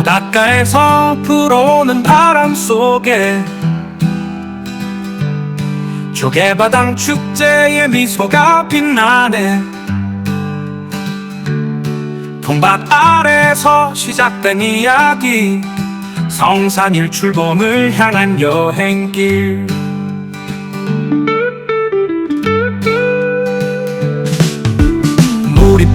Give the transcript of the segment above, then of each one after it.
바닷가에서 불어오는 바람 속에 조개바당 축제의 미소가 빛나네. 동밭 아래서 시작된 이야기 성산 일출봉을 향한 여행길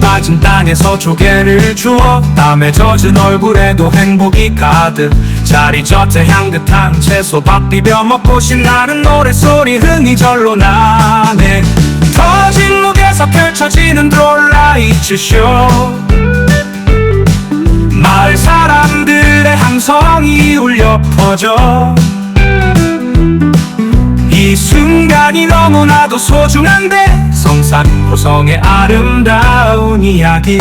빠진 땅에서 조개를 주워 땀에 젖은 얼굴에도 행복이 가득. 자리 젖에 향긋한 채소밥 비벼 먹고 신나는 노래소리 흥이 절로 나네. 터진 룩에서 펼쳐지는 드롤라이트 쇼. 마을 사람들의 함성이 울려 퍼져. 이 순간이 너무나도 소중한데 성산 고성의 아름다운 이야기.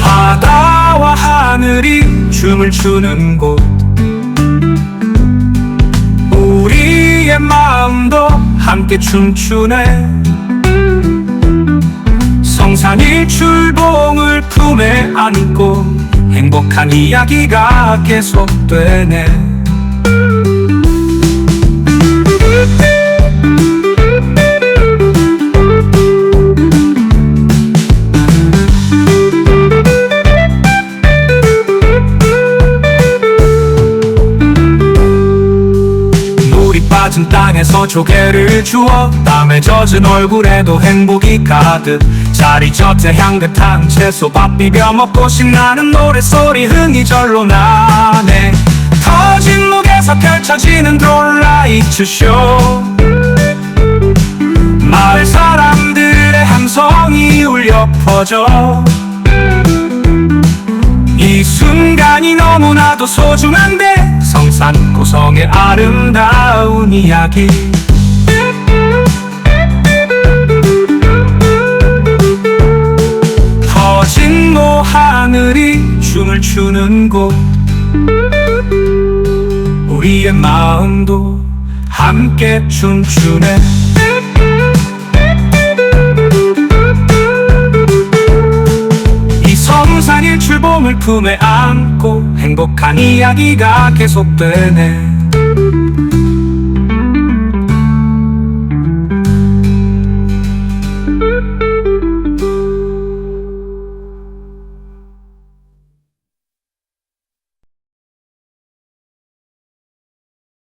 바다와 하늘이 춤을 추는 곳. 우리의 마음도 함께 춤추네. 성산 일출봉을 품에 안고 행복한 이야기가 계속되네 빠진 땅에서 조개를 주워 땀에 젖은 얼굴에도 행복이 가득. 자리 젖에 향긋한 채소밥 비벼 먹고 신나는 노래소리 흥이 절로 나네. 터진 룩에서 펼쳐지는 드롤라이트 쇼. 마을 사람들의 함성이 울려 퍼져. 이 순간이 너무나도 소중한데 성 산 고성의 아름다운 이야기. 터진 노 하늘이 춤을 추는 곳. 우리의 마음도 함께 춤추네 일출봉을 품에 안고 행복한 이야기가 계속되네